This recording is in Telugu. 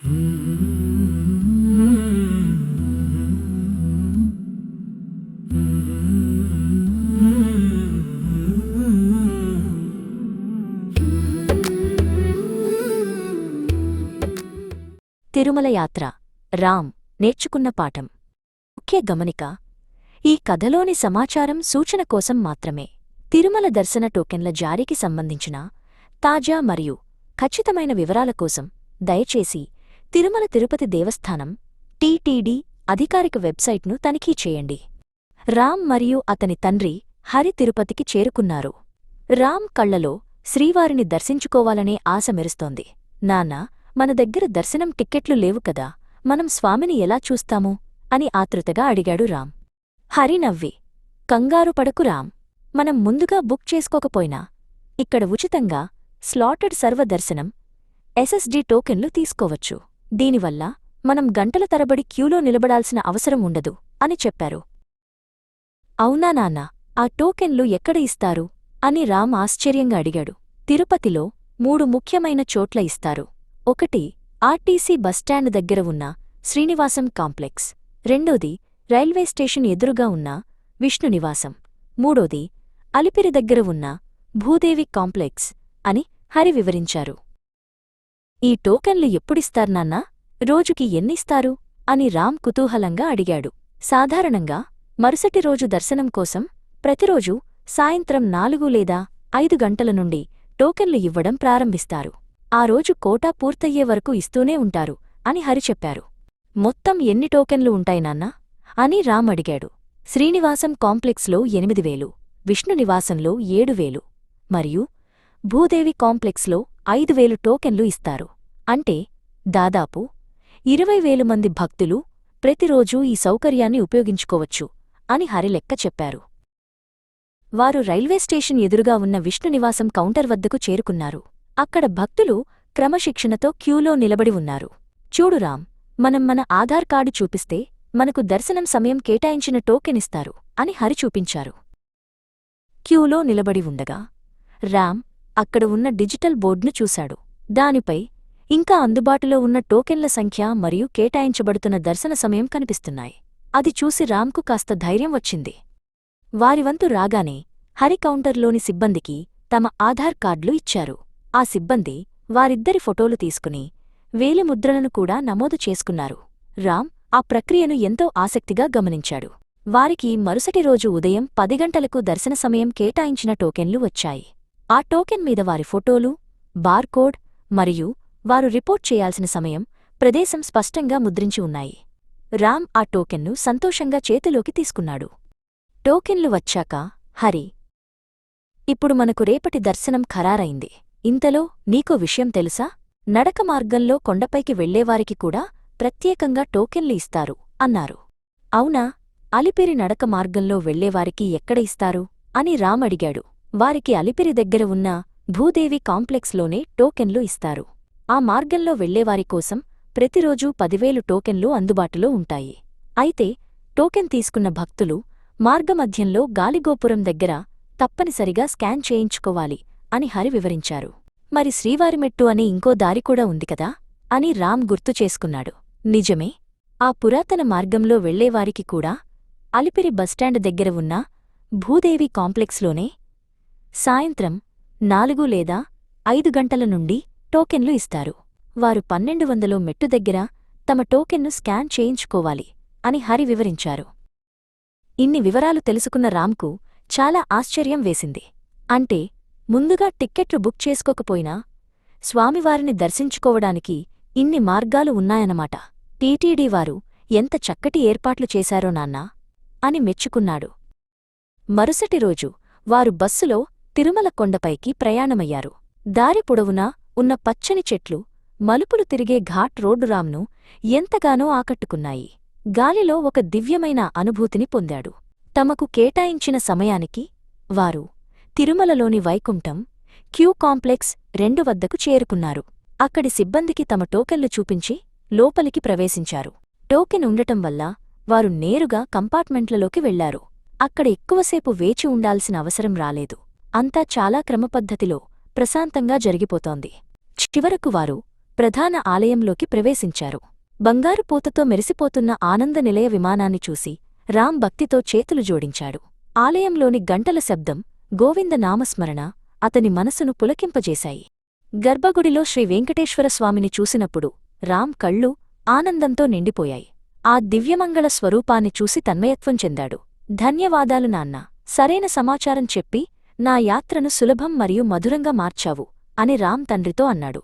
తిరుమల యాత్ర. రామ్ నేర్చుకున్న పాఠం. ముఖ్య గమనిక ఈ కథలోని సమాచారం సూచన కోసం మాత్రమే. తిరుమల దర్శన టోకెన్ల జారీకి సంబంధించిన తాజా మరియు ఖచ్చితమైన వివరాల కోసం దయచేసి తిరుమల తిరుపతి దేవస్థానం టీటీడీ అధికారిక వెబ్సైట్ను తనిఖీ చేయండి. రామ్ మరియు అతని తండ్రి హరి తిరుపతికి చేరుకున్నారు. రామ్ కళ్ళలో శ్రీవారిని దర్శించుకోవాలనే ఆశ మెరుస్తోంది. నాన్న మన దగ్గర దర్శనం టిక్కెట్లు లేవు కదా మనం స్వామిని ఎలా చూస్తాము? అని ఆతృతగా అడిగాడు రామ్. హరి నవ్వి కంగారు పడకు రామ్ మనం ముందుగా బుక్ చేసుకోకపోయినా ఇక్కడ ఉచితంగా స్లాటెడ్ సర్వదర్శనం ఎస్ఎస్డి టోకెన్లు తీసుకోవచ్చు. దీనివల్ల మనం గంటల తరబడి క్యూలో నిలబడాల్సిన అవసరం ఉండదు అని చెప్పారు. అవునా నాన్న ఆ టోకెన్లు ఎక్కడ ఇస్తారు? అని రామ్ ఆశ్చర్యంగా అడిగాడు. తిరుపతిలో మూడు ముఖ్యమైన చోట్ల ఇస్తారు. ఒకటి ఆర్టీసీ బస్టాండ్ దగ్గర ఉన్న శ్రీనివాసం కాంప్లెక్స్. రెండోది రైల్వే స్టేషన్ ఎదురుగా ఉన్న విష్ణునివాసం మూడోది అలిపిరి దగ్గర ఉన్న భూదేవి కాంప్లెక్స్ అని హరి వివరించారు. ఈ టోకెన్లు ఎప్పుడిస్తార్నాన్నా రోజుకి ఎన్నిస్తారు? అని రామ్ కుతూహలంగా అడిగాడు. సాధారణంగా మరుసటి రోజు దర్శనం కోసం ప్రతిరోజు సాయంత్రం నాలుగు లేదా ఐదు గంటల నుండి టోకెన్లు ఇవ్వడం ప్రారంభిస్తారు. ఆ రోజు కోటా పూర్తయ్యే వరకు ఇస్తూనే ఉంటారు అని హరి చెప్పారు. మొత్తం ఎన్ని టోకెన్లు ఉంటాయి నాన్నా అని రామ్ అడిగాడు. శ్రీనివాసం కాంప్లెక్స్లో ఎనిమిది వేలు విష్ణునివాసంలో ఏడు వేలు మరియు భూదేవి కాంప్లెక్స్లో ఐదు వేలు టోకెన్లు ఇస్తారు. అంటే దాదాపు ఇరవై వేలు మంది భక్తులు ప్రతిరోజూ ఈ సౌకర్యాన్ని ఉపయోగించుకోవచ్చు అని హరిలెక్క చెప్పారు. వారు రైల్వే స్టేషన్ ఎదురుగా ఉన్న విష్ణునివాసం కౌంటర్ వద్దకు చేరుకున్నారు. అక్కడ భక్తులు క్రమశిక్షణతో క్యూలో నిలబడి ఉన్నారు. చూడురాం మనం మన ఆధార్ కార్డు చూపిస్తే మనకు దర్శనం సమయం కేటాయించిన టోకెన్ ఇస్తారు అని హరి చూపించారు. క్యూలో నిలబడి ఉండగా రామ్ అక్కడ ఉన్న డిజిటల్ బోర్డ్ను చూశాడు. దానిపై ఇంకా అందుబాటులో ఉన్న టోకెన్ల సంఖ్య మరియు కేటాయించబడుతున్న దర్శన సమయం కనిపిస్తున్నాయి. అది చూసి రామ్కు కాస్త ధైర్యం వచ్చింది. వారివంతు రాగానే హరి కౌంటర్లోని సిబ్బందికి తమ ఆధార్ కార్డులు ఇచ్చారు. ఆ సిబ్బంది వారిద్దరి ఫోటోలు తీసుకుని వేలిముద్రలను కూడా నమోదు చేసుకున్నారు. రామ్ ఆ ప్రక్రియను ఎంతో ఆసక్తిగా గమనించాడు. వారికి మరుసటి రోజు ఉదయం పది గంటలకు దర్శన సమయం కేటాయించిన టోకెన్లు వచ్చాయి. ఆ టోకెన్ మీద వారి ఫోటోలు బార్కోడ్ మరియు వారు రిపోర్ట్ చేయాల్సిన సమయం ప్రదేశం స్పష్టంగా ముద్రించి ఉన్నాయి. రామ్ ఆ టోకెన్ను సంతోషంగా చేతిలోకి తీసుకున్నాడు. టోకెన్లు వచ్చాక హరి ఇప్పుడు మనకు రేపటి దర్శనం ఖరారైంది. ఇంతలో నీకో విషయం తెలుసా? నడక మార్గంలో కొండపైకి వెళ్ళేవారికి కూడా ప్రత్యేకంగా టోకెన్లు ఇస్తారు అన్నారు. అవునా? అలిపిరి నడక మార్గంలో వెళ్ళేవారికి ఎక్కడ ఇస్తారు? అని రామ్ అడిగాడు. వారికి అలిపిరి దగ్గర ఉన్న భూదేవి కాంప్లెక్స్లోనే టోకెన్లు ఇస్తారు. ఆ మార్గంలో వెళ్ళేవారి కోసం ప్రతిరోజూ పదివేలు టోకెన్లు అందుబాటులో ఉంటాయి. అయితే టోకెన్ తీసుకున్న భక్తులు మార్గమధ్యంలో గాలిగోపురం దగ్గర తప్పనిసరిగా స్కాన్ చేయించుకోవాలి అని హరి వివరించారు. మరి శ్రీవారిమెట్టు అని ఇంకో దారి కూడా ఉంది కదా? అని రామ్ గుర్తు చేసుకున్నాడు. నిజమే. ఆ పురాతన మార్గంలో వెళ్ళేవారికి కూడా అలిపిరి బస్టాండ్ దగ్గర ఉన్న భూదేవి కాంప్లెక్స్లోనే సాయంత్రం నాలుగు లేదా ఐదు గంటల నుండి టోకెన్లు ఇస్తారు. వారు పన్నెండు వందలో మెట్టు దగ్గర తమ టోకెన్ను స్కాన్ చేయించుకోవాలి అని హరి వివరించారు. ఇన్ని వివరాలు తెలుసుకున్న రామ్కు చాలా ఆశ్చర్యం వేసింది. అంటే ముందుగా టిక్కెట్లు బుక్ చేసుకోకపోయినా స్వామివారిని దర్శించుకోవడానికి ఇన్ని మార్గాలు ఉన్నాయన్నమాట. టీటీడీ వారు ఎంత చక్కటి ఏర్పాట్లు చేశారో నాన్నా అని మెచ్చుకున్నాడు. మరుసటి రోజు వారు బస్సులో తిరుమల కొండపైకి ప్రయాణమయ్యారు. దారి పొడవునా ఉన్న పచ్చని చెట్లు మలుపులు తిరిగే ఘాట్ రోడ్డురామ్ను ఎంతగానో ఆకట్టుకున్నాయి. గాలిలో ఒక దివ్యమైన అనుభూతిని పొందాడు. తమకు కేటాయించిన సమయానికి వారు తిరుమలలోని వైకుంఠం క్యూ కాంప్లెక్స్ రెండు వద్దకు చేరుకున్నారు. అక్కడి సిబ్బందికి తమ టోకెన్లు చూపించి లోపలికి ప్రవేశించారు. టోకెన్ ఉండటం వల్ల వారు నేరుగా కంపార్ట్మెంట్లలోకి వెళ్ళారు. అక్కడ ఎక్కువసేపు వేచి ఉండాల్సిన అవసరం రాలేదు. అంతా చాలా క్రమపద్ధతిలో ప్రశాంతంగా జరిగిపోతోంది. చివరకు వారు ప్రధాన ఆలయంలోకి ప్రవేశించారు. బంగారు పూతతో మెరిసిపోతున్న ఆనంద నిలయ విమానాన్ని చూసి రామ్ భక్తితో చేతులు జోడించాడు. ఆలయంలోని గంటల శబ్దం గోవింద నామస్మరణ అతని మనసును పులకింపజేశాయి. గర్భగుడిలో శ్రీ వెంకటేశ్వరస్వామిని చూసినప్పుడు రామ్ కళ్ళు ఆనందంతో నిండిపోయాయి. ఆ దివ్యమంగళ స్వరూపాన్ని చూసి తన్మయత్వం చెందాడు. ధన్యవాదాలు నాన్న. సరైన సమాచారం చెప్పి నా యాత్రను సులభం మరియు మధురంగా మార్చావు అని రామ్ తండ్రితో అన్నాడు.